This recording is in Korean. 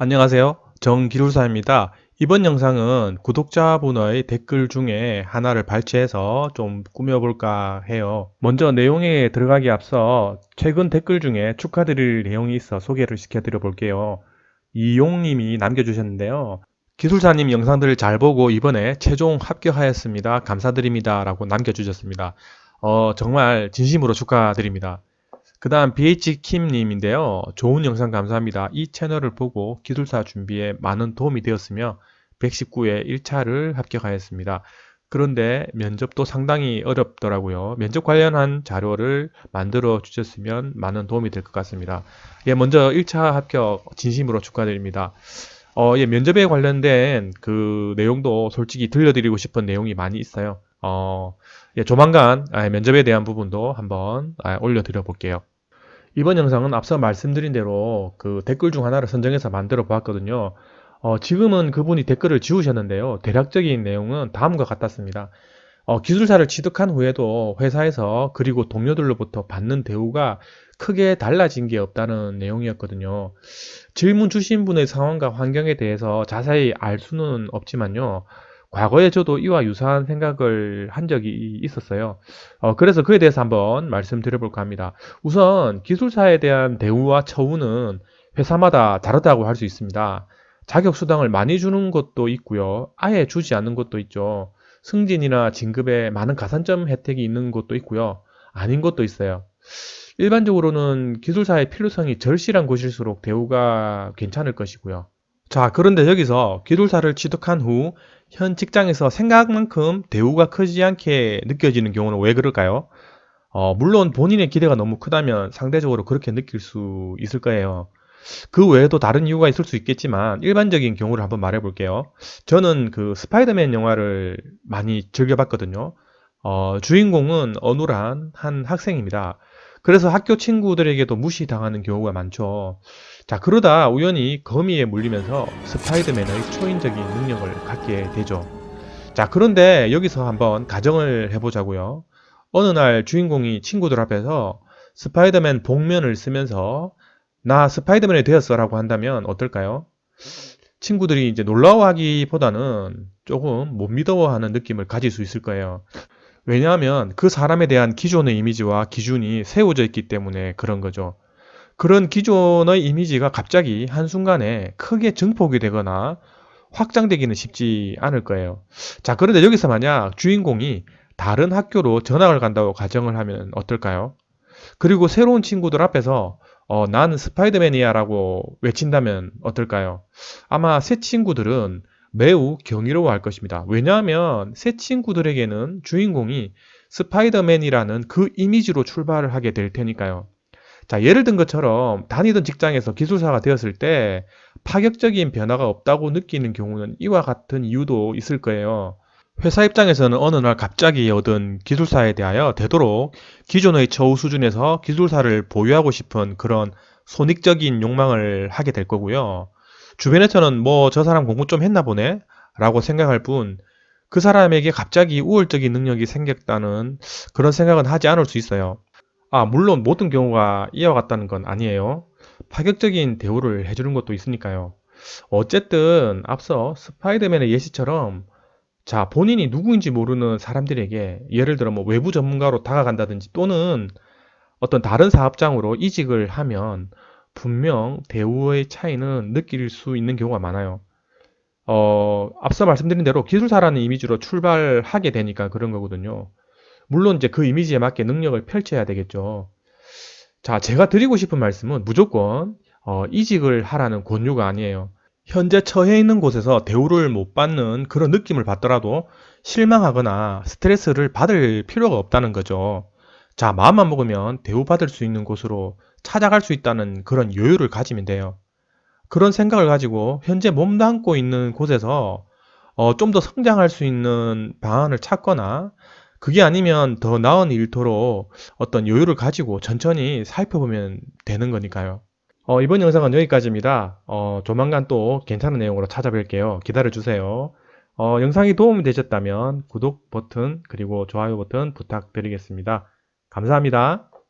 안녕하세요. 정기술사입니다. 이번 영상은 구독자 분의 댓글 중에 하나를 발췌해서 좀 꾸며볼까 해요. 먼저 내용에 들어가기 앞서 최근 댓글 중에 축하드릴 내용이 있어 소개를 시켜드려 볼게요. 이용님이 남겨주셨는데요. 기술사님 영상들을 잘 보고 이번에 최종 합격하였습니다. 감사드립니다. 라고 남겨주셨습니다. 어, 정말 진심으로 축하드립니다. 그 다음 BH킴님인데요. 좋은 영상 감사합니다. 이 채널을 보고 기술사 준비에 많은 도움이 되었으며 119회 1차를 합격하였습니다. 그런데 면접도 상당히 어렵더라고요. 면접 관련한 자료를 만들어 주셨으면 많은 도움이 될 것 같습니다. 예, 먼저 1차 합격 진심으로 축하드립니다. 어, 예, 면접에 관련된 그 내용도 솔직히 들려드리고 싶은 내용이 많이 있어요. 어, 예, 조만간 아, 면접에 대한 부분도 한번 아, 올려드려 볼게요. 이번 영상은 앞서 말씀드린 대로 그 댓글 중 하나를 선정해서 만들어 보았거든요. 어, 지금은 그분이 댓글을 지우셨는데요. 대략적인 내용은 다음과 같았습니다. 어, 기술사를 취득한 후에도 회사에서 그리고 동료들로부터 받는 대우가 크게 달라진 게 없다는 내용이었거든요. 질문 주신 분의 상황과 환경에 대해서 자세히 알 수는 없지만요. 과거에 저도 이와 유사한 생각을 한 적이 있었어요. 어, 그래서 그에 대해서 한번 말씀드려볼까 합니다. 우선 기술사에 대한 대우와 처우는 회사마다 다르다고 할 수 있습니다. 자격 수당을 많이 주는 것도 있고요. 아예 주지 않는 것도 있죠. 승진이나 진급에 많은 가산점 혜택이 있는 것도 있고요. 아닌 것도 있어요. 일반적으로는 기술사의 필요성이 절실한 곳일수록 대우가 괜찮을 것이고요. 자, 그런데 여기서 기술사를 취득한 후 현 직장에서 생각만큼 대우가 크지 않게 느껴지는 경우는 왜 그럴까요? 어, 물론 본인의 기대가 너무 크다면 상대적으로 그렇게 느낄 수 있을 거예요. 그 외에도 다른 이유가 있을 수 있겠지만 일반적인 경우를 한번 말해 볼게요. 저는 그 스파이더맨 영화를 많이 즐겨 봤거든요. 어, 주인공은 어눌한 한 학생입니다. 그래서 학교 친구들에게도 무시당하는 경우가 많죠. 자, 그러다 우연히 거미에 물리면서 스파이더맨의 초인적인 능력을 갖게 되죠. 자, 그런데 여기서 한번 가정을 해보자고요. 어느 날 주인공이 친구들 앞에서 스파이더맨 복면을 쓰면서 나 스파이더맨이 되었어 라고 한다면 어떨까요? 친구들이 이제 놀라워하기보다는 조금 못 믿어하는 느낌을 가질 수 있을 거예요. 왜냐하면 그 사람에 대한 기존의 이미지와 기준이 세워져 있기 때문에 그런 거죠. 그런 기존의 이미지가 갑자기 한순간에 크게 증폭이 되거나 확장되기는 쉽지 않을 거예요. 자, 그런데 여기서 만약 주인공이 다른 학교로 전학을 간다고 가정을 하면 어떨까요? 그리고 새로운 친구들 앞에서 어, 난 스파이더맨이야 라고 외친다면 어떨까요? 아마 새 친구들은 매우 경이로워할 것입니다. 왜냐하면 새 친구들에게는 주인공이 스파이더맨이라는 그 이미지로 출발을 하게 될 테니까요. 자, 예를 든 것처럼 다니던 직장에서 기술사가 되었을 때 파격적인 변화가 없다고 느끼는 경우는 이와 같은 이유도 있을 거예요. 회사 입장에서는 어느 날 갑자기 얻은 기술사에 대하여 되도록 기존의 처우 수준에서 기술사를 보유하고 싶은 그런 손익적인 욕망을 하게 될 거고요. 주변에서는 뭐 저 사람 공부 좀 했나 보네 라고 생각할 뿐 그 사람에게 갑자기 우월적인 능력이 생겼다는 그런 생각은 하지 않을 수 있어요. 아, 물론 모든 경우가 이와 같다는 건 아니에요. 파격적인 대우를 해주는 것도 있으니까요. 어쨌든 앞서 스파이더맨의 예시처럼 자, 본인이 누구인지 모르는 사람들에게 예를 들어 뭐 외부 전문가로 다가간다든지 또는 어떤 다른 사업장으로 이직을 하면 분명 대우의 차이는 느낄 수 있는 경우가 많아요. 어, 앞서 말씀드린 대로 기술사라는 이미지로 출발하게 되니까 그런 거거든요. 물론 이제 그 이미지에 맞게 능력을 펼쳐야 되겠죠. 자, 제가 드리고 싶은 말씀은 무조건 어, 이직을 하라는 권유가 아니에요. 현재 처해 있는 곳에서 대우를 못 받는 그런 느낌을 받더라도 실망하거나 스트레스를 받을 필요가 없다는 거죠. 자, 마음만 먹으면 대우받을 수 있는 곳으로 찾아갈 수 있다는 그런 여유를 가지면 돼요. 그런 생각을 가지고 현재 몸담고 있는 곳에서 어, 좀 더 성장할 수 있는 방안을 찾거나 그게 아니면 더 나은 일터로 어떤 여유를 가지고 천천히 살펴보면 되는 거니까요. 어, 이번 영상은 여기까지입니다. 어, 조만간 또 괜찮은 내용으로 찾아뵐게요. 기다려주세요. 어, 영상이 도움이 되셨다면 구독 버튼 그리고 좋아요 버튼 부탁드리겠습니다. 감사합니다.